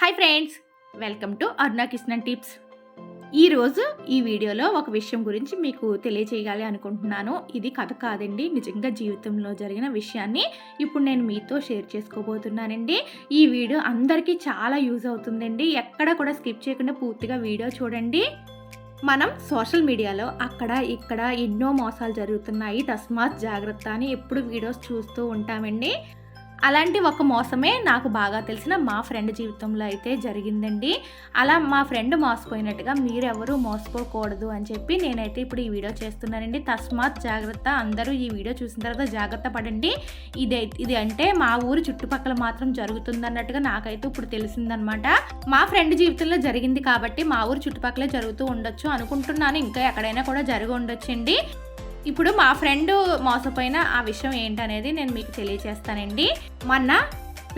Hi friends welcome to Aruna Krishnan tips. ఈరోజు ఈ వీడియోలో ఒక విషయం గురించి మీకు తెలియజేయాలి అనుకుంటున్నాను. ఇది కథ కాదండి నిజంగా జీవితంలో జరిగిన విషయాన్ని ఇప్పుడు నేను మీతో షేర్ చేసుకోబోతున్నానండి. ఈ వీడియో అందరికీ చాలా యూజ్ అవుతుందండి. ఎక్కడ కూడా స్కిప్ చేయకుండా పూర్తిగా వీడియో చూడండి. మనం సోషల్ మీడియాలో అక్కడ ఇక్కడ ఎన్నో మోసాలు జరుగుతున్నాయి తస్మాత్ జాగ్రత్త అని ఎప్పుడు వీడియోస్ చూస్తూ ఉంటామండి. అలాంటి ఒక మోసమే నాకు బాగా తెలిసిన మా ఫ్రెండ్ జీవితంలో అయితే జరిగిందండి. అలా మా ఫ్రెండ్ మోసపోయినట్టుగా మీరెవరూ మోసపోకూడదు అని చెప్పి నేనైతే ఇప్పుడు ఈ వీడియో చేస్తున్నానండి. తస్మాత్ జాగ్రత్త అందరూ ఈ వీడియో చూసిన తర్వాత జాగ్రత్త పడండి. ఇది ఇది అంటే మా ఊరు చుట్టుపక్కల మాత్రం జరుగుతుందన్నట్టుగా నాకైతే ఇప్పుడు తెలిసిందనమాట మా ఫ్రెండ్ జీవితంలో జరిగింది కాబట్టి మా ఊరు చుట్టుపక్కల జరుగుతూ ఉండొచ్చు అనుకుంటున్నాను. ఇంకా ఎక్కడైనా కూడా జరిగి ఉండొచ్చండి. ఇప్పుడు మా ఫ్రెండ్ మోసపోయిన ఆ విషయం ఏంటనేది నేను మీకు తెలియజేస్తానండి మొన్న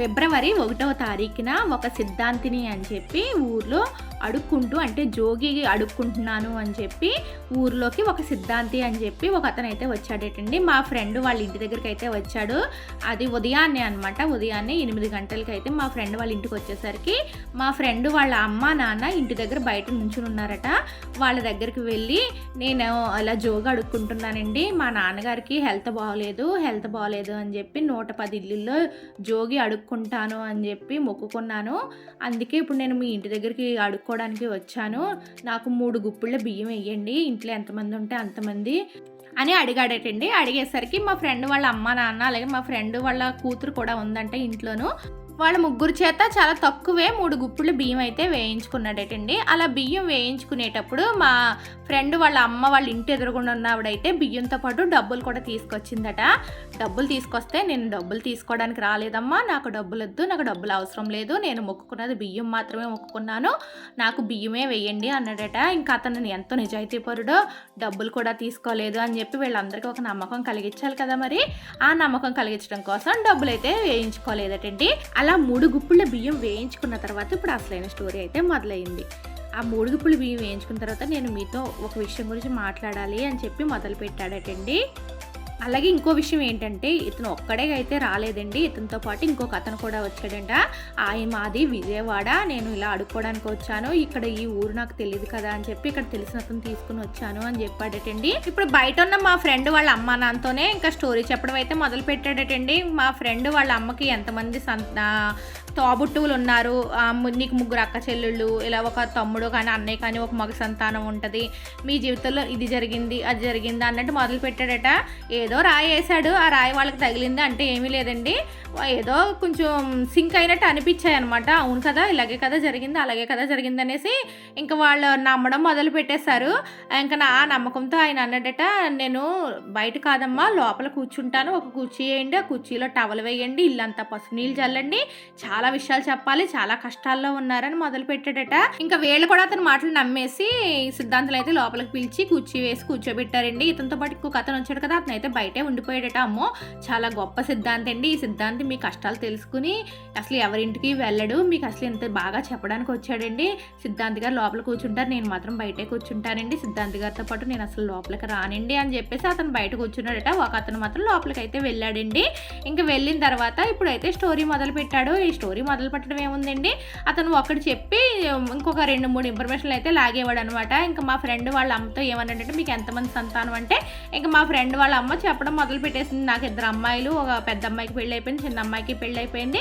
ఫిబ్రవరి ఒకటవ తారీఖున ఒక సిద్ధాంతిని అని చెప్పి ఊర్లో అడుక్కుంటూ అంటే జోగి అడుక్కుంటున్నాను అని చెప్పి ఊర్లోకి ఒక సిద్ధాంతి అని చెప్పి ఒక అతను అయితే వచ్చాడేటండి. మా ఫ్రెండ్ వాళ్ళ ఇంటి దగ్గరికి అయితే వచ్చాడు. అది ఉదయాన్నే అనమాట ఉదయాన్నే ఎనిమిది గంటలకి అయితే మా ఫ్రెండ్ వాళ్ళ ఇంటికి వచ్చేసరికి మా ఫ్రెండ్ వాళ్ళ అమ్మ నాన్న ఇంటి దగ్గర బయట నుంచుని ఉన్నారట. వాళ్ళ దగ్గరికి వెళ్ళి నేను అలా జోగి అడుక్కుంటున్నానండి. మా నాన్నగారికి హెల్త్ బాగోలేదు హెల్త్ బాగోలేదు అని చెప్పి నూట పది ఇల్లుల్లో జోగి అడుక్కు అడుక్కుంటాను అని చెప్పి మొక్కుకున్నాను. అందుకే ఇప్పుడు నేను మీ ఇంటి దగ్గరికి అడుక్కోవడానికి వచ్చాను. నాకు మూడు గుప్పుళ్ళ బియ్యం వేయండి. ఇంట్లో ఎంతమంది ఉంటే అంతమంది అని అడిగాడటండి. అడిగేసరికి మా ఫ్రెండ్ వాళ్ళ అమ్మ నాన్న అలాగే మా ఫ్రెండ్ వాళ్ళ కూతురు కూడా ఉందంటే ఇంట్లోనూ. వాళ్ళ ముగ్గురు చేత చాలా తక్కువే మూడు గుప్పులు బియ్యం అయితే వేయించుకున్నాడటండి. అలా బియ్యం వేయించుకునేటప్పుడు మా ఫ్రెండ్ వాళ్ళ అమ్మ వాళ్ళ ఇంటి ఎదురుగుండా ఉన్నవాడైతే బియ్యంతో పాటు డబ్బులు కూడా తీసుకొచ్చిందట. డబ్బులు తీసుకొస్తే నేను డబ్బులు తీసుకోవడానికి రాలేదమ్మా నాకు డబ్బులు వద్దు నాకు డబ్బులు అవసరం లేదు నేను మొక్కుకున్నది బియ్యం మాత్రమే మొక్కుకున్నాను నాకు బియ్యమే వేయండి అన్నాడట. ఇంకా అతను ఎంతో నిజాయితీపరుడో డబ్బులు కూడా తీసుకోలేదు అని చెప్పి వీళ్ళందరికీ ఒక నమ్మకం కలిగించాలి కదా మరి. ఆ నమ్మకం కలిగించడం కోసం డబ్బులు అయితే వేయించుకోలేదటండి. అలా మూడు గుప్పుల బియ్యం వేయించుకున్న తర్వాత ఇప్పుడు అసలైన స్టోరీ అయితే మొదలైంది. ఆ మూడు గుప్పులు బియ్యం వేయించుకున్న తర్వాత నేను మీతో ఒక విషయం గురించి మాట్లాడాలి అని చెప్పి మొదలు పెట్టాడటండి అలాగే ఇంకో విషయం ఏంటంటే ఇతను ఒక్కడే అయితే రాలేదండి. ఇతనితో పాటు ఇంకొక అతను కూడా వచ్చాడంట. ఆయన మాది విజయవాడ. నేను ఇలా అడుక్కోవడానికి వచ్చాను. ఇక్కడ ఈ ఊరు నాకు తెలియదు కదా అని చెప్పి ఇక్కడ తెలిసిన అతను తీసుకుని వచ్చాను అని చెప్పాడటండి. ఇప్పుడు బయట ఉన్న మా ఫ్రెండ్ వాళ్ళ అమ్మ నాన్నతోనే ఇంకా స్టోరీ చెప్పడం అయితే మొదలు పెట్టాడటండి. మా ఫ్రెండ్ వాళ్ళ అమ్మకి ఎంతమంది సంత తోబుట్టువులు ఉన్నారు. నీకు ముగ్గురు అక్క చెల్లెళ్ళు ఇలా ఒక తమ్ముడు కానీ అన్నయ్య కానీ ఒక మగ సంతానం ఉంటుంది. మీ జీవితంలో ఇది జరిగింది అది జరిగింది అన్నట్టు మొదలు పెట్టాడట. ఏదో ఏదో రాయి వేసాడు. ఆ రాయి వాళ్ళకి తగిలింది అంటే ఏమీ లేదండి. ఏదో కొంచెం సింక్ అయినట్టు అనిపించాయి అనమాట అవును కదా ఇలాగే కదా జరిగింది అలాగే కదా జరిగింది అనేసి ఇంకా వాళ్ళు నమ్మడం మొదలు పెట్టేశారు. ఇంకా నా నమ్మకంతో ఆయన అన్నాడట నేను బయట కాదమ్మా లోపల కూర్చుంటాను. ఒక కుర్చీ వేయండి ఆ కుర్చీలో టవల్ వేయండి ఇల్లంతా పసుపు నీళ్ళు చల్లండి. చాలా విషయాలు చెప్పాలి చాలా కష్టాల్లో ఉన్నారని మొదలు పెట్టాడట. ఇంకా వీళ్ళు కూడా అతని మాటలు నమ్మేసి సిద్ధాంతులు అయితే లోపలికి పిలిచి కుర్చీ వేసి కూర్చోబెట్టారండి. ఇతనితో పాటు ఇంకొక అతను వచ్చాడు కదా అతను అయితే బయటే ఉండిపోయాడట అమ్మో! చాలా గొప్ప సిద్ధాంతి అండి. ఈ సిద్ధాంతి మీ కష్టాలు తెలుసుకుని అసలు ఎవరింటికి వెళ్ళడు. మీకు అసలు ఇంత బాగా చెప్పడానికి వచ్చాడండి. సిద్ధాంతి గారు లోపల కూర్చుంటారు. నేను మాత్రం బయటే కూర్చుంటానండి. సిద్ధాంతి గారితో పాటు నేను అసలు లోపలికి రానండి అని చెప్పేసి అతను బయట కూర్చున్నాడట. ఒక అతను మాత్రం లోపలికి అయితే వెళ్ళాడండి. ఇంకా వెళ్ళిన తర్వాత ఇప్పుడైతే స్టోరీ మొదలు పెట్టాడు. ఈ స్టోరీ మొదలు పెట్టడం ఏముందండి? అతను ఒకటి చెప్పి ఇంకొక రెండు మూడు ఇన్ఫర్మేషన్లు అయితే లాగేవాడు అనమాట ఇంకా మా ఫ్రెండ్ వాళ్ళ అమ్మతో ఏమన్నాడంటే మీకు ఎంతమంది సంతానం అంటే ఇంకా మా ఫ్రెండ్ వాళ్ళ అమ్మ చెప్పడం మొదలు పెట్టేసింది నాకు ఇద్దరు అమ్మాయిలు ఒక పెద్ద అమ్మాయికి పెళ్ళి అయిపోయింది చిన్న అమ్మాయికి పెళ్ళి అయిపోయింది.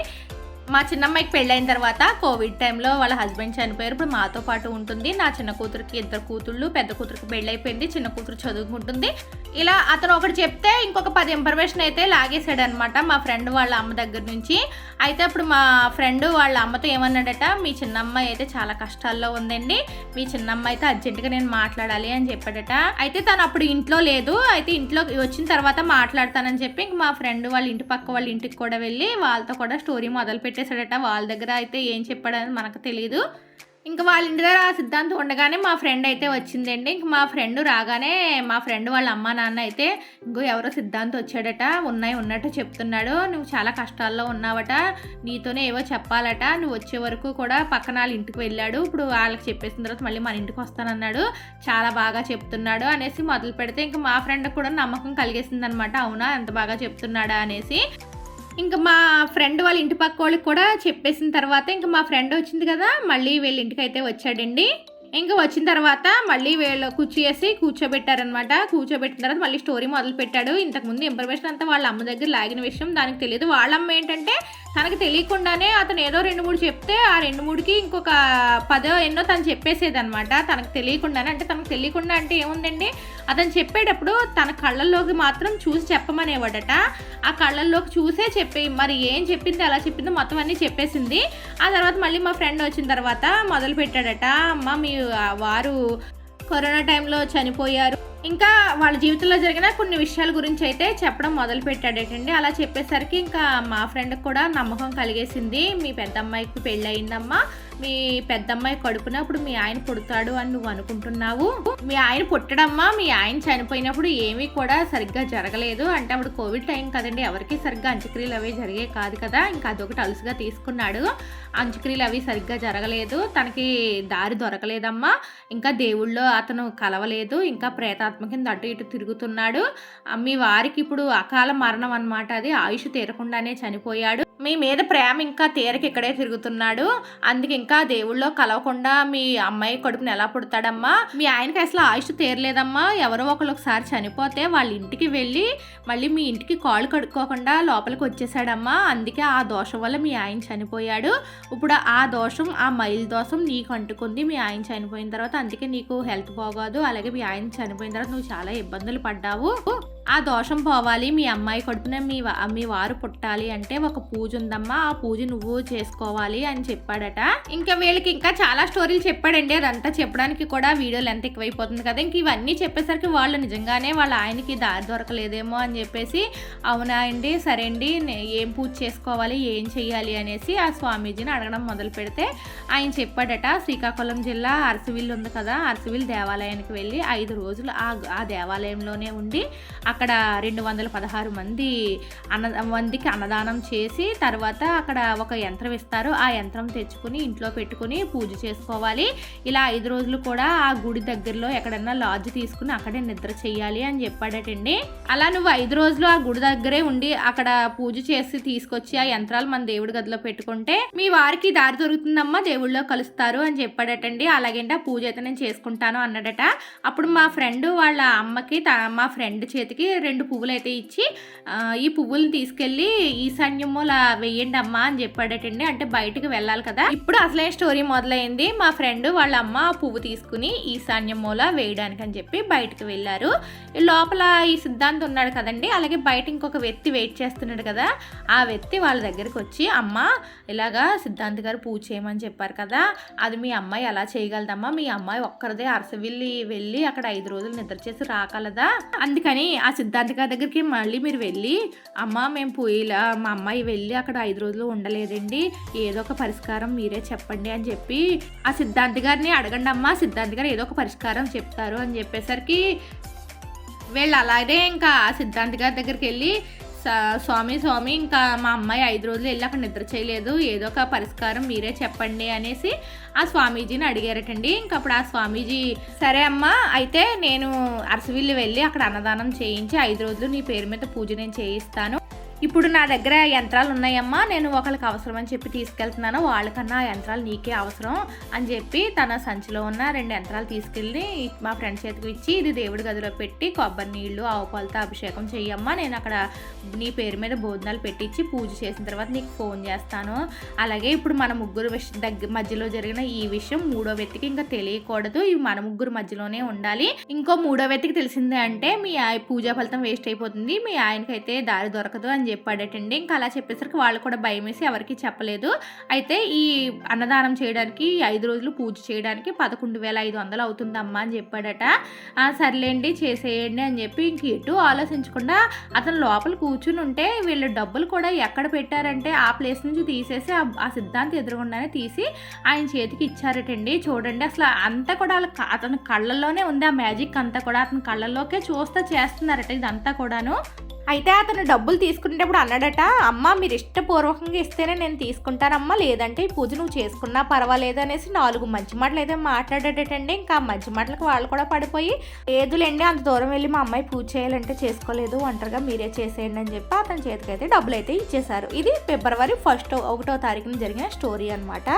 మా చిన్నమ్మాయికి పెళ్ళైన తర్వాత కోవిడ్ టైంలో వాళ్ళ హస్బెండ్ చనిపోయారు. ఇప్పుడు మాతో పాటు ఉంటుంది. నా చిన్న కూతురికి ఇద్దరు కూతుళ్ళు పెద్ద కూతురికి పెళ్ళైపోయింది. చిన్న కూతురు చదువుకుంటుంది. ఇలా అతను ఒకటి చెప్తే ఇంకొక పది ఇన్ఫర్మేషన్ అయితే లాగేశాడు అనమాట మా ఫ్రెండ్ వాళ్ళ అమ్మ దగ్గర నుంచి. అయితే అప్పుడు మా ఫ్రెండ్ వాళ్ళ అమ్మతో ఏమన్నాడట మీ చిన్నమ్మాయి అయితే చాలా కష్టాల్లో ఉందండి. మీ చిన్నమ్మాయి అయితే అర్జెంటుగా నేను మాట్లాడాలి అని చెప్పాడట. అయితే తను అప్పుడు ఇంట్లో లేదు. అయితే ఇంట్లో వచ్చిన తర్వాత మాట్లాడతానని చెప్పి ఇంక మా ఫ్రెండ్ వాళ్ళ ఇంటి పక్క వాళ్ళ ఇంటికి కూడా వెళ్ళి వాళ్ళతో కూడా స్టోరీ మొదలు పెట్టేశాడట వాళ్ళ దగ్గర అయితే ఏం చెప్పాడని మనకు తెలియదు ఇంకా వాళ్ళ ఇంటి దగ్గర ఆ సిద్ధాంతం ఉండగానే మా ఫ్రెండ్ అయితే వచ్చిందండి. ఇంక మా ఫ్రెండ్ రాగానే మా ఫ్రెండ్ వాళ్ళ అమ్మ నాన్న అయితే ఇంకో ఎవరో సిద్ధాంతం వచ్చాడట ఉన్నాయి ఉన్నట్టు చెప్తున్నాడు. నువ్వు చాలా కష్టాల్లో ఉన్నావట. నీతోనే ఏవో చెప్పాలట. నువ్వు వచ్చే వరకు కూడా పక్కన వాళ్ళ ఇంటికి వెళ్ళాడు. ఇప్పుడు వాళ్ళకి చెప్పేసిన తర్వాత మళ్ళీ మన ఇంటికి వస్తానన్నాడు. చాలా బాగా చెప్తున్నాడు అనేసి మొదలు పెడితే ఇంకా మా ఫ్రెండ్ కూడా నమ్మకం కలిగేసిందనమాట. అవునా? ఎంత బాగా చెప్తున్నాడా? అనేసి. ఇంకా మా ఫ్రెండ్ వాళ్ళ ఇంటి పక్క వాళ్ళకి కూడా చెప్పేసిన తర్వాత ఇంకా మా ఫ్రెండ్ వచ్చింది కదా మళ్ళీ వీళ్ళ ఇంటికి అయితే వచ్చాడండి. ఇంకా వచ్చిన తర్వాత మళ్ళీ వీళ్ళు కూర్చేసి కూర్చోబెట్టారనమాట కూర్చోబెట్టిన తర్వాత మళ్ళీ స్టోరీ మొదలు పెట్టాడు ఇంతకుముందు ఇన్ఫర్మేషన్ అంతా వాళ్ళ అమ్మ దగ్గర లాగిన విషయం దానికి తెలియదు. వాళ్ళ అమ్మ ఏంటంటే తనకు తెలియకుండానే అతను ఏదో రెండు మూడు చెప్తే ఆ రెండు మూడుకి ఇంకొక పదో ఎన్నో తను చెప్పేసేదనమాట తనకు తెలియకుండానే అంటే తనకు తెలియకుండా అంటే ఏముందండి? అతను చెప్పేటప్పుడు తన కళ్ళల్లోకి మాత్రం చూసి చెప్పమనేవాడట. ఆ కళ్ళల్లోకి చూసే చెప్పి మరి ఏం చెప్పింది ఎలా చెప్పిందో మొత్తం అన్నీ చెప్పేసింది. ఆ తర్వాత మళ్ళీ మా ఫ్రెండ్ వచ్చిన తర్వాత మొదలు పెట్టాడట అమ్మ మీ వారు కరోనా టైంలో చనిపోయారు. ఇంకా వాళ్ళ జీవితంలో జరిగిన కొన్ని విషయాల గురించి అయితే చెప్పడం మొదలు పెట్టాడేటండి అలా చెప్పేసరికి ఇంకా మా ఫ్రెండ్కి కూడా నమ్మకం కలిగేసింది. మీ పెద్దమ్మాయికి పెళ్ళి అయిందమ్మా మీ పెద్దమ్మాయి కడుపున అప్పుడు మీ ఆయన పుడతాడు అని నువ్వు అనుకుంటున్నావు? మీ ఆయన పుట్టడమ్మా మీ ఆయన చనిపోయినప్పుడు ఏమీ కూడా సరిగ్గా జరగలేదు. అంటే అప్పుడు కోవిడ్ టైం కదండి ఎవరికి సరిగ్గా అంత్యక్రియలు అవి జరిగే కాదు కదా. ఇంకా అదొకటి అలుసుగా తీసుకున్నాడు. అంత్యక్రియలు అవి సరిగ్గా జరగలేదు. తనకి దారి దొరకలేదమ్మా. ఇంకా దేవుళ్ళో అతను కలవలేదు. ఇంకా ప్రేతాత్మ కింద అటు ఇటు తిరుగుతున్నాడు. మీ వారికి ఇప్పుడు అకాల మరణం అనమాట అది. ఆయుష్ తీరకుండానే చనిపోయాడు. మీ మీద ప్రేమ ఇంకా తీరకి ఇక్కడే తిరుగుతున్నాడు. అందుకే ఇంకా దేవుళ్ళో కలవకుండా మీ అమ్మాయి కడుపుని ఎలా పుడతాడమ్మా? మీ ఆయనకి అసలు ఆయుష్ తీరలేదమ్మా. ఎవరో ఒకరు ఒకసారి చనిపోతే వాళ్ళ ఇంటికి వెళ్ళి మళ్ళీ మీ ఇంటికి కాళ్ళు కడుక్కోకుండా లోపలికి వచ్చేసాడమ్మా. అందుకే ఆ దోషం వల్ల మీ ఆయన చనిపోయాడు. ఇప్పుడు ఆ దోషం ఆ మైల్ దోషం నీకు అంటుకుంది. మీ ఆయన చనిపోయిన తర్వాత అందుకే నీకు హెల్త్ బాగోదు. అలాగే మీ ఆయన చనిపోయిన తర్వాత నువ్వు చాలా ఇబ్బందులు పడ్డావు. ఆ దోషం పోవాలి మీ అమ్మాయి కడుపున మీ మీ వారు పుట్టాలి అంటే ఒక పూజ ఉందమ్మా ఆ పూజ నువ్వు చేసుకోవాలి అని చెప్పాడట. ఇంకా వీళ్ళకి ఇంకా చాలా స్టోరీలు చెప్పాడండి. అదంతా చెప్పడానికి కూడా వీడియోలు ఎంత ఎక్కువైపోతుంది కదా. ఇంక ఇవన్నీ చెప్పేసరికి వాళ్ళు నిజంగానే వాళ్ళ ఆయనకి దారి దొరకలేదేమో అని చెప్పేసి అవునా అండి సరే అండి ఏం పూజ చేసుకోవాలి ఏం చెయ్యాలి అనేసి ఆ స్వామీజీని అడగడం మొదలు పెడితే ఆయన చెప్పాడట శ్రీకాకుళం జిల్లా అరసవిల్లు ఉంది కదా అరసవిల్ దేవాలయానికి వెళ్ళి ఐదు రోజులు ఆ ఆ దేవాలయంలోనే ఉండి అక్కడ అక్కడ రెండు వందల పదహారు మంది అన్న మందికి అన్నదానం చేసి తర్వాత అక్కడ ఒక యంత్రం ఇస్తారు. ఆ యంత్రం తెచ్చుకుని ఇంట్లో పెట్టుకుని పూజ చేసుకోవాలి. ఇలా ఐదు రోజులు కూడా ఆ గుడి దగ్గరలో ఎక్కడన్నా లాడ్జ్ తీసుకుని అక్కడే నిద్ర చేయాలి అని చెప్పాడటండి. అలా నువ్వు ఐదు రోజులు ఆ గుడి దగ్గరే ఉండి అక్కడ పూజ చేసి తీసుకొచ్చి ఆ యంత్రాలు మన దేవుడి గదిలో పెట్టుకుంటే మీ వారికి దారి దొరుకుతుందమ్మా దేవుళ్ళో కలుస్తారు అని చెప్పాడటండి. అలాగేంటి ఆ పూజ అయితే నేను చేసుకుంటాను అన్నాడట. అప్పుడు మా ఫ్రెండ్ వాళ్ళ అమ్మకి మా ఫ్రెండ్ చేతికి రెండు పువ్వులు అయితే ఇచ్చి ఈ పువ్వులను తీసుకెళ్ళి ఈశాన్యములా వెయ్యండి అమ్మా అని చెప్పాడటండి. అంటే బయటకు వెళ్ళాలి కదా. ఇప్పుడు అసలే స్టోరీ మొదలైంది. మా ఫ్రెండ్ వాళ్ళ అమ్మ పువ్వు తీసుకుని ఈశాన్యమూల వేయడానికి అని చెప్పి బయటకు వెళ్ళారు. లోపల ఈ సిద్ధాంతం ఉన్నాడు కదండి. అలాగే బయట ఇంకొక వ్యక్తి వెయిట్ చేస్తున్నాడు కదా. ఆ వ్యక్తి వాళ్ళ దగ్గరికి వచ్చి అమ్మ ఇలాగా సిద్ధాంత్ గారు పూజ చేయమని చెప్పారు కదా. అది మీ అమ్మాయి ఎలా చేయగలదమ్మా? మీ అమ్మాయి ఒక్కరిదే అరసవిల్లి వెళ్ళి అక్కడ ఐదు రోజులు నిద్ర చేసి రాగలదా? అందుకని ఆ సిద్ధాంత్ గారి దగ్గరికి మళ్ళీ మీరు వెళ్ళి అమ్మ మేము పూయిలా మా అమ్మాయి వెళ్ళి అక్కడ ఐదు రోజులు ఉండలేదండి ఏదో ఒక పరిష్కారం మీరే చెప్పండి అని చెప్పి ఆ సిద్ధాంతి గారిని అడగండి అమ్మ సిద్ధాంత్ గారు ఏదో ఒక పరిష్కారం చెప్తారు అని చెప్పేసరికి వీళ్ళు అలాగే ఇంకా సిద్ధాంత్ గారి దగ్గరికి వెళ్ళి స్వామి స్వామి ఇంకా మా అమ్మాయి ఐదు రోజులు వెళ్ళి అక్కడ నిద్ర చేయలేదు. ఏదో ఒక పరిష్కారం మీరే చెప్పండి అనేసి ఆ స్వామీజీని అడిగారటండి. ఇంకా అప్పుడు ఆ స్వామీజీ సరే అమ్మా అయితే నేను అరసవిల్లి వెళ్ళి అక్కడ అన్నదానం చేయించి ఐదు రోజులు నీ పేరు మీద పూజ నేను చేయిస్తాను. ఇప్పుడు నా దగ్గర యంత్రాలు ఉన్నాయమ్మా నేను ఒకరికి అవసరం అని చెప్పి తీసుకెళ్తున్నాను వాళ్ళకన్నా యంత్రాలు నీకే అవసరం అని చెప్పి తన సంచిలో ఉన్న రెండు యంత్రాలు తీసుకెళ్ళి మా ఫ్రెండ్ చేతికి ఇచ్చి ఇది దేవుడి గదిలో పెట్టి కొబ్బరి నీళ్ళు ఆవుపాలతో అభిషేకం చెయ్యమ్మా నేను అక్కడ నీ పేరు మీద భోజనాలు పెట్టించి పూజ చేసిన తర్వాత నీకు ఫోన్ చేస్తాను. అలాగే ఇప్పుడు మన ముగ్గురు దగ్గర మధ్యలో జరిగిన ఈ విషయం మూడో వ్యక్తికి ఇంకా తెలియకూడదు ఇవి మన ముగ్గురు మధ్యలోనే ఉండాలి. ఇంకో మూడో వ్యక్తికి తెలిసిందే అంటే మీ పూజా ఫలితం వేస్ట్ అయిపోతుంది మీ ఆయనకైతే దారి దొరకదు అని చెప్పాడటండి. ఇంకా అలా చెప్పేసరికి వాళ్ళు కూడా భయం వేసి ఎవరికి చెప్పలేదు. అయితే ఈ అన్నదానం చేయడానికి ఐదు రోజులు పూజ చేయడానికి పదకొండు వేల ఐదు వందలు అవుతుందమ్మా అని చెప్పాడట. సర్లేండి చేసేయండి అని చెప్పి ఇంక ఎటు ఆలోచించకుండా అతను లోపల కూర్చుని ఉంటే వీళ్ళు డబ్బులు కూడా ఎక్కడ పెట్టారంటే ఆ ప్లేస్ నుంచి తీసేసి ఆ సిద్ధాంతి ఎదురుగుండానే తీసి ఆయన చేతికి ఇచ్చారటండి. చూడండి అసలు అంతా కూడా అతని కళ్ళల్లోనే ఉంది ఆ మ్యాజిక్ అంతా కూడా. అతని కళ్ళల్లోకే చూస్తే చేస్తున్నారట ఇదంతా కూడాను. అయితే అతను డబ్బులు తీసుకునేటప్పుడు అన్నాడట అమ్మ మీరు ఇష్టపూర్వకంగా ఇస్తేనే నేను తీసుకుంటానమ్మా లేదంటే ఈ పూజ నువ్వు చేసుకున్నా పర్వాలేదు అనేసి నాలుగు మంచి మాటలు అయితే మాట్లాడేటండి ఇంకా మంచి మాటలకు వాళ్ళు కూడా పడిపోయి లేదులేండి అంత దూరం వెళ్ళి మా అమ్మాయి పూజ చేయాలంటే చేసుకోలేదు ఒంటరిగా మీరే చేసేయండి అని చెప్పి అతని చేతికి అయితే డబ్బులు అయితే ఇచ్చేశారు. ఇది ఫిబ్రవరి ఫస్ట్ ఒకటో తారీఖున జరిగిన స్టోరీ అనమాట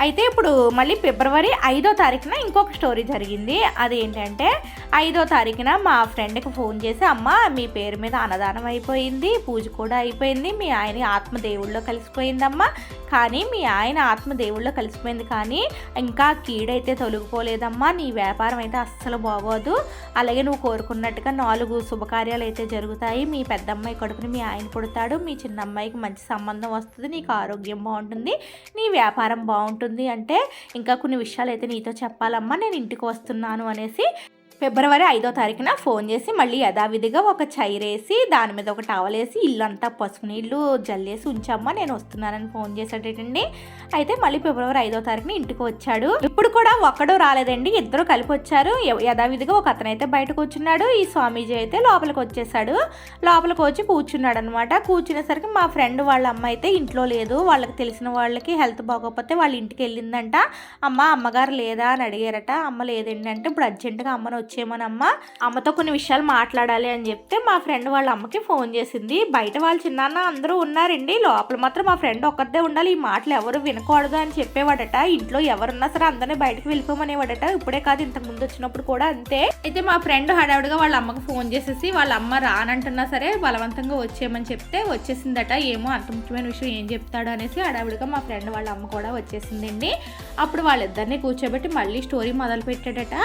అయితే ఇప్పుడు మళ్ళీ ఫిబ్రవరి ఐదో తారీఖున ఇంకొక స్టోరీ జరిగింది. అదేంటంటే ఐదో తారీఖున మా ఫ్రెండ్కి ఫోన్ చేసి అమ్మ మీ పేరు మీద అన్నదానం అయిపోయింది పూజ కూడా అయిపోయింది మీ ఆయన ఆత్మ కలిసిపోయిందమ్మా కానీ మీ ఆయన ఆత్మదేవుళ్ళో కలిసిపోయింది కానీ ఇంకా కీడైతే తొలగిపోలేదమ్మా నీ వ్యాపారం అయితే అస్సలు బాగోదు. అలాగే నువ్వు కోరుకున్నట్టుగా నాలుగు శుభకార్యాలు అయితే జరుగుతాయి. మీ పెద్దమ్మాయి కడుపుని మీ ఆయన పుడతాడు మీ చిన్న అమ్మాయికి మంచి సంబంధం వస్తుంది నీకు ఆరోగ్యం బాగుంటుంది నీ వ్యాపారం బాగుంటుంది అంటే ఇంకా కొన్ని విషయాలు అయితే నీతో చెప్పాలమ్మా నేను ఇంటికి వస్తున్నాను అనేసి ఫిబ్రవరి ఐదో తారీఖున ఫోన్ చేసి మళ్ళీ యథావిధిగా ఒక చైరేసి దాని మీద ఒక టవల్ వేసి ఇల్లు అంతా పసుపు నీళ్ళు జల్లేసి ఉంచమ్మా నేను వస్తున్నానని ఫోన్ చేశాడేటండి అయితే మళ్ళీ ఫిబ్రవరి ఐదో తారీఖున ఇంటికి వచ్చాడు. ఇప్పుడు కూడా ఒక్కడు రాలేదండి ఇద్దరు కలిపి వచ్చారు. యథావిధిగా ఒక అతను అయితే బయట కూర్చున్నాడు ఈ స్వామీజీ అయితే లోపలికి వచ్చేసాడు. లోపలికి వచ్చి కూర్చున్నాడు అనమాట కూర్చునేసరికి మా ఫ్రెండ్ వాళ్ళ అమ్మ అయితే ఇంట్లో లేదు. వాళ్ళకి తెలిసిన వాళ్ళకి హెల్త్ బాగోకపోతే వాళ్ళ ఇంటికి వెళ్ళిందంట. అమ్మ అమ్మగారు లేదా? అని అడిగారట. అమ్మ లేదండి అంటే ఇప్పుడు అర్జెంటుగా అమ్మను వచ్చేమోనమ్మా? అమ్మతో కొన్ని విషయాలు మాట్లాడాలి అని చెప్తే మా ఫ్రెండ్ వాళ్ళ అమ్మకి ఫోన్ చేసింది. బయట వాళ్ళ చిన్నాన్న అందరూ ఉన్నారండి. లోపల మాత్రం మా ఫ్రెండ్ ఒక్కదే ఉండాలి. ఈ మాటలు ఎవరు వినకూడదు అని చెప్పేవాడట. ఇంట్లో ఎవరున్నా సరే అందరినీ బయటకు వెళ్ళిపోమనేవాడట. ఇప్పుడే కాదు ఇంతకు ముందు వచ్చినప్పుడు కూడా అంతే. అయితే మా ఫ్రెండ్ హడావుడిగా వాళ్ళ అమ్మకి ఫోన్ చేసేసి వాళ్ళ అమ్మ రానంటున్నా సరే బలవంతంగా వచ్చేయమని చెప్తే వచ్చేసిందట. ఏమో అంత ముఖ్యమైన విషయం ఏం చెప్తాడు అనేసి హడావుడిగా మా ఫ్రెండ్ వాళ్ళ అమ్మ కూడా వచ్చేసిందండి. అప్పుడు వాళ్ళిద్దరిని కూర్చోబెట్టి మళ్ళీ స్టోరీ మొదలు పెట్టాడట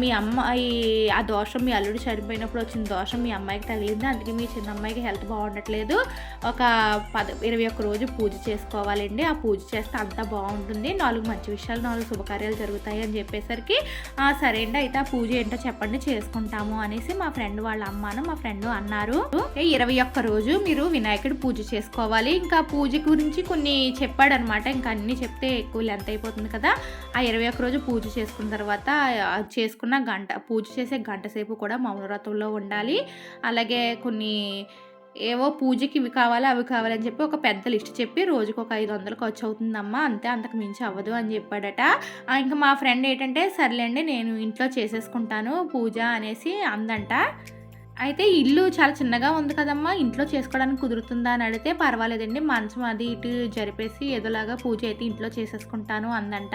మీ అమ్మ అమ్మాయి ఆ దోషం మీ అల్లుడు చనిపోయినప్పుడు వచ్చిన దోషం మీ అమ్మాయికి తగిలింది అందుకే మీ చిన్న అమ్మాయికి హెల్త్ బాగుండట్లేదు. ఒక పద ఇరవై ఒక్క రోజు పూజ చేసుకోవాలండి. ఆ పూజ చేస్తే అంతా బాగుంటుంది. నాలుగు మంచి విషయాలు నాలుగు శుభకార్యాలు జరుగుతాయి అని చెప్పేసరికి సరే అండి అయితే ఆ పూజ ఏంటో చెప్పండి చేసుకుంటాము అనేసి మా ఫ్రెండ్ వాళ్ళ అమ్మాను మా ఫ్రెండ్ అన్నారు. ఇరవై ఒక్క రోజు మీరు వినాయకుడి పూజ చేసుకోవాలి. ఇంకా పూజ గురించి కొన్ని చెప్పాడనమాట. ఇంకా అన్ని చెప్తే ఎక్కువ లెంత్ అయిపోతుంది కదా. ఆ ఇరవై ఒక్క రోజు పూజ చేసుకున్న తర్వాత చేసుకున్న గంట పూజ చేసే గంట సేపు కూడా మౌనవ్రతంలో ఉండాలి. అలాగే కొన్ని ఏవో పూజకి ఇవి కావాలి అవి కావాలని చెప్పి ఒక పెద్ద లిస్ట్ చెప్పి రోజుకు ఒక ఐదు వందలు ఖర్చు అవుతుందమ్మా అంతే అంతకు మించి అవ్వదు అని చెప్పాడట. ఇంకా మా ఫ్రెండ్ ఏంటంటే సర్లేండి నేను ఇంట్లో చేసేసుకుంటాను పూజ అనేసి అందంట. అయితే ఇల్లు చాలా చిన్నగా ఉంది కదమ్మా. ఇంట్లో చేసుకోవడానికి కుదురుతుందా అని అడిగితే పర్వాలేదండి. మంచం అది ఇటు జరిపేసి ఏదోలాగా పూజ అయితే ఇంట్లో చేసేసుకుంటాను అందంట.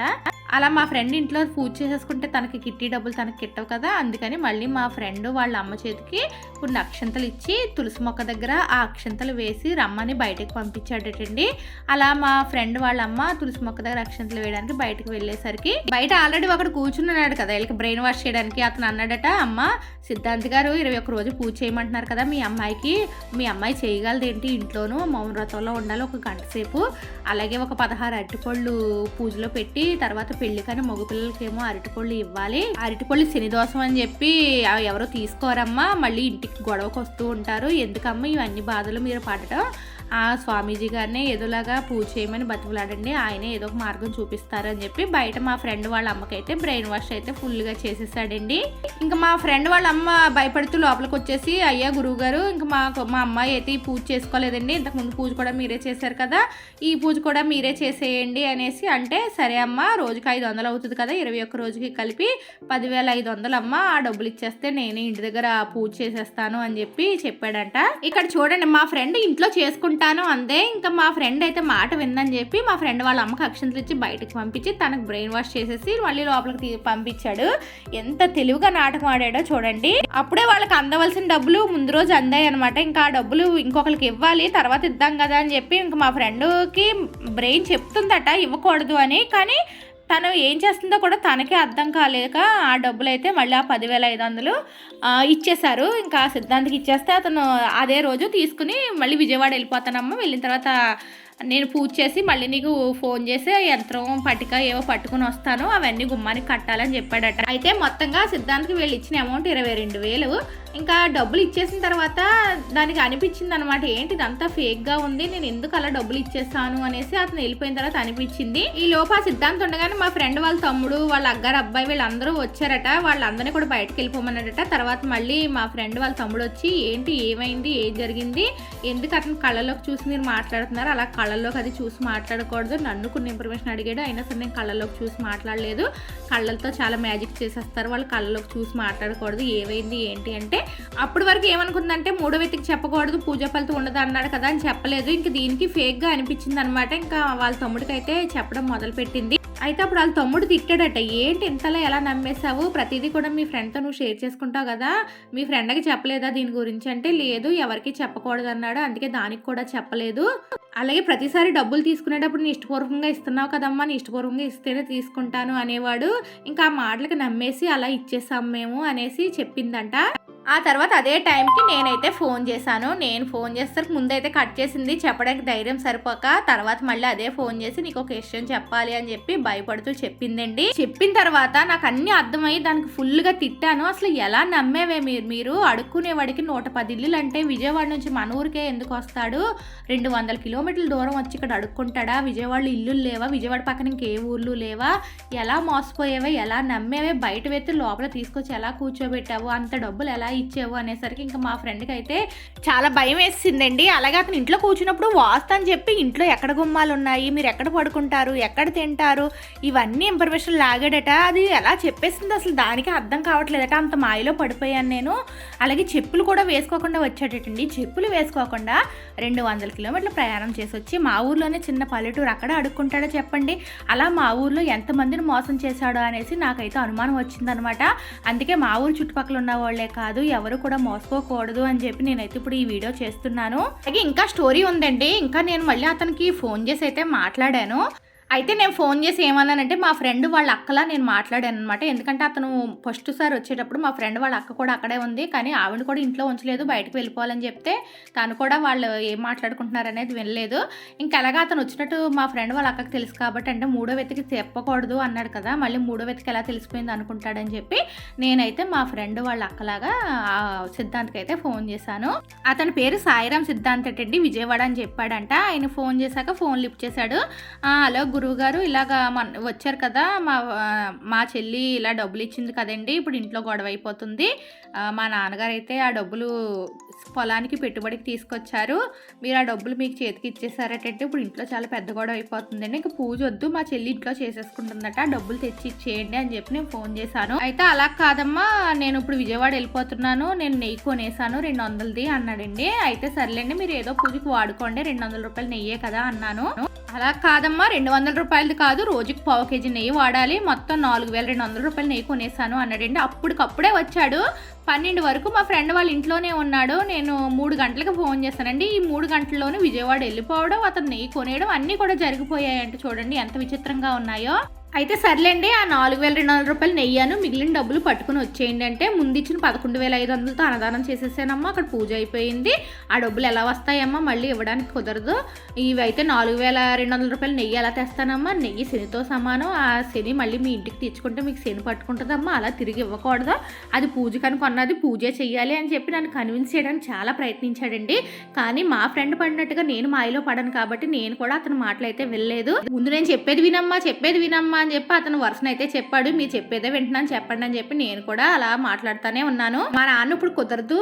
అలా మా ఫ్రెండ్ ఇంట్లో పూజ చేసేసుకుంటే తనకి కిట్టి డబ్బులు తనకి కిట్టవు కదా. అందుకని మళ్ళీ మా ఫ్రెండ్ వాళ్ళ అమ్మ చేతికి కొన్ని అక్షంతలు ఇచ్చి తులసి మొక్క దగ్గర ఆ అక్షంతలు వేసి రమ్మని బయటకు పంపించాడటండి. అలా మా ఫ్రెండ్ వాళ్ళ అమ్మ తులసి మొక్క దగ్గర అక్షంతలు వేయడానికి బయటకు వెళ్ళేసరికి బయట ఆల్రెడీ ఒకడు కూర్చున్నాడు కదా. వీళ్ళకి బ్రెయిన్ వాష్ చేయడానికి అతను అన్నాడట అమ్మ సిద్ధాంత్ గారు ఇరవై ఒక్క రోజు పూజ చేయమంటున్నారు కదా మీ అమ్మాయికి. మీ అమ్మాయి చేయగలదేంటి? ఇంట్లోనూ మౌన వ్రతంలో ఉండాలి ఒక గంట సేపు. అలాగే ఒక పదహారు అరటిపళ్ళు పూజలో పెట్టి తర్వాత పెళ్ళి కానీ మగపిల్లలకేమో అరటిపళ్ళు ఇవ్వాలి. అరటిపళ్ళు శనిదోషం అని చెప్పి అవి ఎవరో తీసుకోరమ్మా. మళ్ళీ ఇంటికి గొడవకు వస్తూ ఉంటారు. ఎందుకమ్మా ఇవన్నీ బాధలు మీరు పడటం? ఆ స్వామీజీ గారిని ఏదోలాగా పూజ చేయమని బతుకులాడండి ఆయనే ఏదో ఒక మార్గం చూపిస్తారు అని చెప్పి బయట మా ఫ్రెండ్ వాళ్ళ అమ్మకైతే బ్రెయిన్ వాష్ అయితే ఫుల్గా చేసేసాడండి. ఇంకా మా ఫ్రెండ్ వాళ్ళ అమ్మ భయపడుతూ లోపలికి వచ్చేసి అయ్యా గురువు గారు ఇంకా మా మా అమ్మాయి అయితే ఈ పూజ చేసుకోలేదండి. ఇంతకుముందు పూజ కూడా మీరే చేశారు కదా ఈ పూజ కూడా మీరే చేసేయండి అనేసి అంటే సరే అమ్మ రోజుకి ఐదు వందలు అవుతుంది కదా ఇరవై ఒక్క రోజుకి కలిపి పదివేల ఐదు వందలు అమ్మ ఆ డబ్బులు ఇచ్చేస్తే నేనే ఇంటి దగ్గర పూజ చేసేస్తాను అని చెప్పి చెప్పాడంట. ఇక్కడ చూడండి మా ఫ్రెండ్ ఇంట్లో ఉంటాను అందే. ఇంకా మా ఫ్రెండ్ అయితే మాట విందని చెప్పి మా ఫ్రెండ్ వాళ్ళ అమ్మకి అక్షంతలు ఇచ్చి బయటకు పంపించి తనకు బ్రెయిన్ వాష్ చేసేసి మళ్ళీ లోపలికి పంపించాడు. ఎంత తెలివిగా నాటకం ఆడాడో చూడండి. అప్పుడే వాళ్ళకి అందవలసిన డబ్బులు ముందు రోజు అందాయి అనమాట ఇంకా ఆ డబ్బులు ఇంకొకరికి ఇవ్వాలి తర్వాత ఇద్దాం కదా అని చెప్పి ఇంకా మా ఫ్రెండ్కి బ్రెయిన్ చెప్తుందట ఇవ్వకూడదు అని. కానీ తను ఏం చేస్తుందో కూడా తనకే అర్థం కాలేక ఆ డబ్బులు అయితే మళ్ళీ ఆ పదివేల ఐదు వందలు ఇచ్చేశారు. ఇంకా సిద్ధాంతికి ఇచ్చేస్తే అతను అదే రోజు తీసుకుని మళ్ళీ విజయవాడ వెళ్ళిపోతానమ్మ. వెళ్ళిన తర్వాత నేను పూజ చేసి మళ్ళీ నీకు ఫోన్ చేసి యంత్రం పట్టిక ఏవో పట్టుకుని వస్తాను. అవన్నీ గుమ్మానికి కట్టాలని చెప్పాడట. అయితే మొత్తంగా సిద్ధాంతికి వీళ్ళు ఇచ్చిన అమౌంట్ ఇరవై రెండు వేలు. ఇంకా డబ్బులు ఇచ్చేసిన తర్వాత దానికి అనిపించింది అనమాట ఏంటి ఇదంతా ఫేక్గా ఉంది? నేను ఎందుకు అలా డబ్బులు ఇచ్చేస్తాను? అనేసి అతను వెళ్ళిపోయిన తర్వాత అనిపించింది. ఈ లోపు ఆ సిద్ధాంతం ఉండగానే మా ఫ్రెండ్ వాళ్ళ తమ్ముడు వాళ్ళ అగ్గారు అబ్బాయి వీళ్ళందరూ వచ్చారట. వాళ్ళందరినీ కూడా బయటకు వెళ్ళిపోమన్నారట. తర్వాత మళ్ళీ మా ఫ్రెండ్ వాళ్ళ తమ్ముడు వచ్చి ఏంటి ఏమైంది? ఏం జరిగింది? ఎందుకు అతను కళ్ళలోకి చూసి మీరు మాట్లాడుతున్నారు? అలా కళ్ళలోకి అది చూసి మాట్లాడకూడదు. నన్ను కొన్ని ఇన్ఫర్మేషన్ అడిగాడు. అయినా సరే నేను కళ్ళలోకి చూసి మాట్లాడలేదు. కళ్ళతో చాలా మ్యాజిక్ చేసేస్తారు. వాళ్ళు కళ్ళలోకి చూసి మాట్లాడకూడదు. ఏమైంది? ఏంటి? అంటే అప్పటి వరకు ఏమనుకుందంటే మూడో వ్యక్తికి చెప్పకూడదు పూజ ఫలితం ఉండదు అన్నాడు కదా అని చెప్పలేదు. ఇంక దీనికి ఫేక్గా అనిపించింది అనమాట ఇంకా వాళ్ళ తమ్ముడికి అయితే చెప్పడం మొదలుపెట్టింది. అయితే అప్పుడు వాళ్ళ తమ్ముడు తిట్టాడట ఏంటి ఇంతలా ఎలా నమ్మేశావు? ప్రతిదీ కూడా మీ ఫ్రెండ్తో నువ్వు షేర్ చేసుకుంటావు కదా? మీ ఫ్రెండ్కి చెప్పలేదా దీని గురించి? అంటే లేదు ఎవరికి చెప్పకూడదు అన్నాడు. అందుకే దానికి కూడా చెప్పలేదు. అలాగే ప్రతిసారి డబ్బులు తీసుకునేటప్పుడు నీ ఇష్టపూర్వకంగా ఇస్తున్నావు కదమ్మా నీ ఇష్టపూర్వకంగా ఇస్తేనే తీసుకుంటాను అనేవాడు. ఇంకా ఆ మాటలకు నమ్మేసి అలా ఇచ్చేసాం మేము అనేసి చెప్పిందంట. ఆ తర్వాత అదే టైంకి నేనైతే ఫోన్ చేశాను. నేను ఫోన్ చేస్తే ముందైతే కట్ చేసింది చెప్పడానికి ధైర్యం సరిపోక తర్వాత మళ్ళీ అదే ఫోన్ చేసి నీకు ఒక విషయం చెప్పాలి అని చెప్పి భయపడుతూ చెప్పిందండి. చెప్పిన తర్వాత నాకు అన్ని అర్థమయ్యి దానికి ఫుల్గా తిట్టాను. అసలు ఎలా నమ్మేవే మీరు? మీరు అడుక్కునేవాడికి నూట పది ఇల్లులు అంటే విజయవాడ నుంచి మన ఊరికే ఎందుకు వస్తాడు? రెండు వందల కిలోమీటర్ల దూరం వచ్చి ఇక్కడ అడుక్కుంటాడా? విజయవాడలో ఇల్లులు లేవా? విజయవాడ పక్కన ఇంకే ఊర్లు లేవా? ఎలా మోసపోయేవే? ఎలా నమ్మేవే? బయట వెతి లోపల తీసుకొచ్చి ఎలా కూర్చోబెట్టావు? అంత డబ్బులు ఎలా ఇచ్చావు అనేసరికి ఇంకా మా ఫ్రెండ్కి అయితే చాలా భయం వేసిందండి. అలాగే అతను ఇంట్లో కూర్చున్నప్పుడు వాస్త అని చెప్పి ఇంట్లో ఎక్కడ గుమ్మాలు ఉన్నాయి మీరు ఎక్కడ పడుకుంటారు ఎక్కడ తింటారు ఇవన్నీ ఇన్ఫర్మేషన్ లాగాడట. అది ఎలా చెప్పేసింది అసలు దానికి అర్థం కావట్లేదట. అంత మాయలో పడిపోయాను నేను. అలాగే చెప్పులు కూడా వేసుకోకుండా వచ్చాడటండి చెప్పులు వేసుకోకుండా రెండు వందల కిలోమీటర్ల ప్రయాణం చేసి వచ్చి మా ఊర్లోనే చిన్న పల్లెటూరు అక్కడ అడుక్కుంటాడో చెప్పండి. అలా మా ఊర్లో ఎంతమందిని మోసం చేశాడో అనేసి నాకైతే అనుమానం వచ్చిందనమాట. అందుకే మా ఊరు చుట్టుపక్కల ఉన్న వాళ్ళే కాదు ఎవరు కూడా మోసపోకూడదు అని చెప్పి నేనైతే ఇప్పుడు ఈ వీడియో చేస్తున్నాను. అలాగే ఇంకా స్టోరీ ఉందండి. ఇంకా నేను మళ్ళీ అతనికి ఫోన్ చేసి అయితే మాట్లాడాను. అయితే నేను ఫోన్ చేసి ఏమన్నానంటే మా ఫ్రెండ్ వాళ్ళ అక్కలా నేను మాట్లాడాను అనమాట ఎందుకంటే అతను ఫస్ట్ సార్ వచ్చేటప్పుడు మా ఫ్రెండ్ వాళ్ళ అక్క కూడా అక్కడే ఉంది కానీ ఆవిడ కూడా ఇంట్లో ఉంచలేదు బయటకు వెళ్ళిపోవాలని చెప్తే తను కూడా వాళ్ళు ఏం మాట్లాడుకుంటున్నారు అనేది వినలేదు. ఇంకెలాగా అతను వచ్చినట్టు మా ఫ్రెండ్ వాళ్ళ అక్కకి తెలుసు కాబట్టి అంటే మూడో వ్యక్తికి చెప్పకూడదు అన్నాడు కదా మళ్ళీ మూడో వ్యక్తికి ఎలా తెలిసిపోయింది అనుకుంటాడని చెప్పి నేనైతే మా ఫ్రెండ్ వాళ్ళ అక్కలాగా ఆ సిద్ధాంత్కి అయితే ఫోన్ చేశాను. అతని పేరు సాయిరామ్ సిద్ధాంత్ అండి విజయవాడ అని చెప్పాడంట. ఆయన ఫోన్ చేశాక ఫోన్ లిఫ్ట్ చేశాడు. "ఆ, హలో గురువుగారు ఇలాగా మన వచ్చారు కదా మా మా చెల్లి ఇలా డబ్బులు ఇచ్చింది కదండి ఇప్పుడు ఇంట్లో గొడవ అయిపోతుంది. మా నాన్నగారు అయితే ఆ డబ్బులు పొలానికి పెట్టుబడికి తీసుకొచ్చారు. మీరు ఆ డబ్బులు మీకు చేతికి ఇచ్చేసారటంటే ఇప్పుడు ఇంట్లో చాలా పెద్ద గొడవ అయిపోతుందండి. ఇంకా పూజ వద్దు మా చెల్లి ఇంట్లో చేసేసుకుంటుందట ఆ డబ్బులు తెచ్చి ఇచ్చేయండి అని చెప్పి నేను ఫోన్ చేశాను. అయితే అలా కాదమ్మా నేను ఇప్పుడు విజయవాడ వెళ్ళిపోతున్నాను నేను నెయ్యి కొనేసాను రెండు వందలది అన్నాడండి. అయితే సర్లేండి మీరు ఏదో పూజకి వాడుకోండి రెండు వందల రూపాయలు నెయ్యే కదా అన్నాను. అలా కాదమ్మా రెండు వందల రూపాయలది కాదు రోజుకి పావు కేజీ నెయ్యి వాడాలి మొత్తం నాలుగు వేల రెండు వందల రూపాయలు నెయ్యి కొనేసాను అన్నాడండి. అప్పటికప్పుడే వచ్చాడు. పన్నెండు వరకు మా ఫ్రెండ్ వాళ్ళ ఇంట్లోనే ఉన్నాడు. నేను మూడు గంటలకు ఫోన్ చేశానండి. ఈ మూడు గంటల్లోనే విజయవాడ వెళ్ళిపోవడం అతను నెయ్యి కొనేయడం అన్నీ కూడా జరిగిపోయాయంటే చూడండి ఎంత విచిత్రంగా ఉన్నాయో. అయితే సర్లేండి ఆ నాలుగు వేల రెండు వందల రూపాయలు నెయ్యాను. మిగిలిన డబ్బులు పట్టుకుని వచ్చేయండి అంటే ముందు ఇచ్చిన పదకొండు వేల ఐదు వందలతో అన్నదానం చేసేసానమ్మా. అక్కడ పూజ అయిపోయింది. ఆ డబ్బులు ఎలా వస్తాయమ్మా? మళ్ళీ ఇవ్వడానికి కుదరదు. ఇవి అయితే నాలుగు వేల రెండు వందల రూపాయలు నెయ్యి ఎలా తెస్తానమ్మా? నెయ్యి శనితో సమానం. ఆ శని మళ్ళీ మీ ఇంటికి తెచ్చుకుంటే మీకు శని పట్టుకుంటుందమ్మా. అలా తిరిగి ఇవ్వకూడదు. అది పూజ కనుకొన్నది పూజే చెయ్యాలి అని చెప్పి నన్ను కన్విన్స్ చేయడానికి చాలా ప్రయత్నించాడండి. కానీ మా ఫ్రెండ్ పడినట్టుగా నేను మాయలో పడను కాబట్టి నేను కూడా అతని మాటలు అయితే వెళ్ళలేదు ముందు నేను చెప్పేది వినమ్మా చెప్పేది వినమ్మా. అని చెప్పి అతను వరుసన అయితే చెప్పాడు. మీరు చెప్పేదే వింటున్నాను చెప్పండి అని చెప్పి నేను కూడా అలా మాట్లాడుతానే ఉన్నాను. మా నాన్న ఇప్పుడు కుదరదు.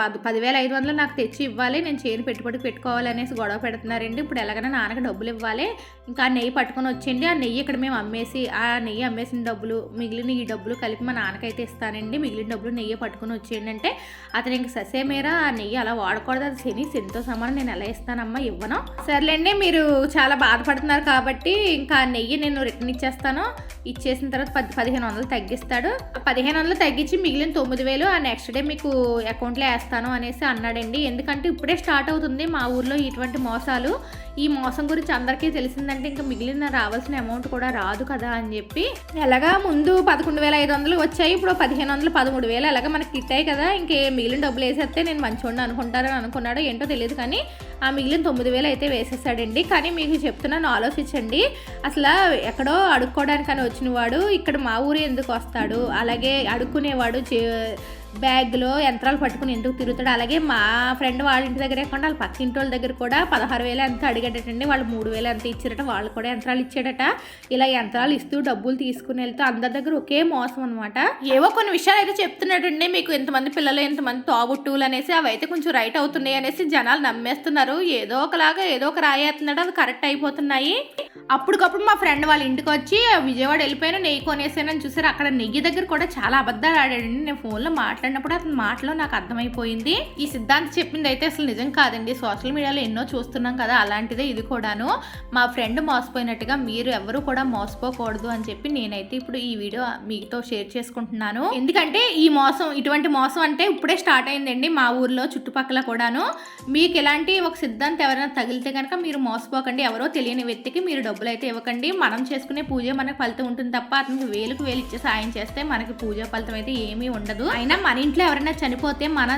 పది పదివేల ఐదు వందలు నాకు తెచ్చి ఇవ్వాలి. నేను చేను పెట్టుబడికి పెట్టుకోవాలి అనేసి గొడవ పెడుతున్నారండి. ఇప్పుడు ఎలాగైనా నాన్నకి డబ్బులు ఇవ్వాలి. ఇంకా ఆ నెయ్యి పట్టుకొని వచ్చేయండి ఆ నెయ్యి ఇక్కడ మేము అమ్మేసి ఆ నెయ్యి అమ్మేసిన డబ్బులు మిగిలిన ఈ డబ్బులు కలిపి మా నాన్నకైతే ఇస్తానండి. మిగిలిన డబ్బులు నెయ్యి పట్టుకొని వచ్చేయండి అంటే అతను ఇంక ససేమేరా ఆ నెయ్యి అలా వాడకూడదు. అది శని శనితో సమానం. నేను ఎలా ఇస్తానమ్మా ఇవ్వను? సర్లేండి మీరు చాలా బాధపడుతున్నారు కాబట్టి ఇంకా ఆ నెయ్యి నేను రిటర్న్ ఇచ్చేస్తాను. hasta, ¿no? ఇచ్చేసిన తర్వాత పది పదిహేను వందలు తగ్గిస్తాడు. పదిహేను వందలు తగ్గించి మిగిలిన తొమ్మిది వేలు ఆ నెక్స్ట్ డే మీకు అకౌంట్లో వేస్తాను అనేసి అన్నాడండి. ఎందుకంటే ఇప్పుడే స్టార్ట్ అవుతుంది మా ఊర్లో ఇటువంటి మోసాలు. ఈ మోసం గురించి అందరికీ తెలిసిందంటే ఇంకా మిగిలిన రావాల్సిన అమౌంట్ కూడా రాదు కదా అని చెప్పి. ఎలాగా ముందు పదకొండు వేల ఐదు వందలు వచ్చాయి. ఇప్పుడు పదిహేను వందలు పదమూడు వేలు ఎలాగ మనకి ఇట్టాయి కదా. ఇంకే మిగిలిన డబ్బులు వేసేస్తే నేను మంచిగా అనుకుంటారని అనుకున్నాడో ఏంటో తెలియదు కానీ ఆ మిగిలిన తొమ్మిది వేలు అయితే వేసేసాడండి. కానీ మీకు చెప్తున్నాను ఆలోచించండి. అసలు ఎక్కడో అడుక్కోవడానికని వచ్చిన వాడు ఇక్కడ మా ఊరు ఎందుకు వస్తాడు? అలాగే అడుక్కునేవాడు చే- బ్యాగ్లో యంత్రాలు పట్టుకుని ఎందుకు తిరుగుతాడు? అలాగే మా ఫ్రెండ్ వాళ్ళ ఇంటి దగ్గరే కాకుండా వాళ్ళ పక్కింటి వాళ్ళ దగ్గర కూడా పదహారు వేలు ఎంత అడిగాడటండి. వాళ్ళు మూడు వేలు ఎంత ఇచ్చారట. వాళ్ళు కూడా యంత్రాలు ఇచ్చాడట. ఇలా యంత్రాలు ఇస్తూ డబ్బులు తీసుకుని వెళ్తూ అందరి దగ్గర ఒకే మోసం అనమాట ఏవో కొన్ని విషయాలు అయితే చెప్తున్నాడండి. మీకు ఎంతమంది పిల్లలు ఎంతమంది తోబుట్టువులు అనేసి అవి అయితే కొంచెం రైట్ అవుతున్నాయి అనేసి జనాలు నమ్మేస్తున్నారు. ఏదో ఒకలాగా ఏదో ఒక రాయేస్తున్నాడు అవి కరెక్ట్ అయిపోతున్నాయి. అప్పటికప్పుడు మా ఫ్రెండ్ వాళ్ళ ఇంటికి వచ్చి విజయవాడ వెళ్ళిపోయిన. నెయ్యి కొనేసానని చూసారు. అక్కడ నెయ్యి దగ్గర కూడా చాలా అబద్ధాలు ఆడాడండి. నేను ఫోన్లో మాట్లాడినప్పుడు అతని మాటలో నాకు అర్థమైపోయింది. ఈ సిద్ధాంత్ చెప్పింది అయితే అసలు నిజం కాదండి. సోషల్ మీడియాలో ఎన్నో చూస్తున్నాం కదా అలాంటిదే ఇది కూడాను. మా ఫ్రెండ్ మోసపోయినట్టుగా మీరు ఎవరు కూడా మోసపోకూడదు అని చెప్పి నేనైతే ఇప్పుడు ఈ వీడియో మీతో షేర్ చేసుకుంటున్నాను. ఎందుకంటే ఈ మోసం ఇటువంటి మోసం అంటే ఇప్పుడే స్టార్ట్ అయిందండి మా ఊర్లో చుట్టుపక్కల కూడాను. మీకు ఎలాంటి ఒక సిద్ధాంతం ఎవరైనా తగిలితే కనుక మీరు మోసపోకండి. ఎవరో తెలియని వ్యక్తికి మీరు డబ్బులు అయితే ఇవ్వకండి. మనం చేసుకునే పూజ మనకు ఫలితం ఉంటుంది తప్ప అతనికి వేలుకు వేలు ఇచ్చే సాయం చేస్తే మనకి పూజ ఫలితం అయితే ఏమీ ఉండదు. అయినా మన ఇంట్లో ఎవరైనా చనిపోతే మన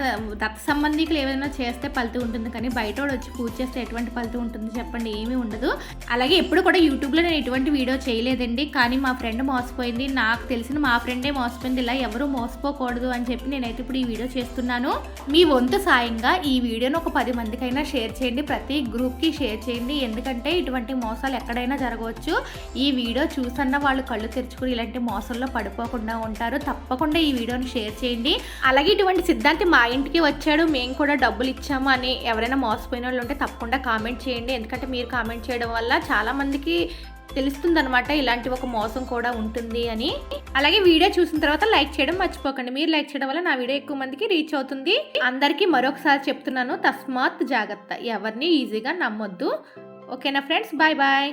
రక్త సంబంధికులు ఏమైనా చేస్తే ఫలితం ఉంటుంది. కానీ బయట వాడు వచ్చి పూజ చేస్తే ఎటువంటి ఫలితం ఉంటుంది చెప్పండి ఏమీ ఉండదు. అలాగే ఎప్పుడు కూడా యూట్యూబ్లో నేను ఎటువంటి వీడియో చేయలేదండి. కానీ మా ఫ్రెండ్ మోసపోయింది. నాకు తెలిసిన మా ఫ్రెండే మోసపోయింది. ఇలా ఎవరు మోసపోకూడదు అని చెప్పి నేనైతే ఇప్పుడు ఈ వీడియో చేస్తున్నాను. మీ వంతు సాయంగా ఈ వీడియోను ఒక పది మందికైనా షేర్ చేయండి. ప్రతి గ్రూప్కి షేర్ చేయండి. ఎందుకంటే ఇటువంటి మోసాలు ఎక్కడైనా జరగవచ్చు. ఈ వీడియో చూసన్న వాళ్ళు కళ్ళు తెరుచుకుని ఇలాంటి మోసంలో పడిపోకుండా ఉంటారు. తప్పకుండా ఈ వీడియోని షేర్ చేయండి. అలాగే ఇటువంటి సిద్ధాంతి మా ఇంటికి వచ్చాడు మేము కూడా డబ్బులు ఇచ్చాము అని ఎవరైనా మోసపోయిన వాళ్ళు ఉంటే తప్పకుండా కామెంట్ చేయండి. ఎందుకంటే మీరు కామెంట్ చేయడం వల్ల చాలా మందికి తెలుస్తుందనమాట ఇలాంటి ఒక మోసం కూడా ఉంటుంది అని. అలాగే వీడియో చూసిన తర్వాత లైక్ చేయడం మర్చిపోకండి. మీరు లైక్ చేయడం వల్ల నా వీడియో ఎక్కువ మందికి రీచ్ అవుతుంది. అందరికీ మరొకసారి చెప్తున్నాను తస్మాత్ జాగ్రత్త. ఎవరిని ఈజీగా నమ్మొద్దు. ఓకేనా ఫ్రెండ్స్? Bye bye.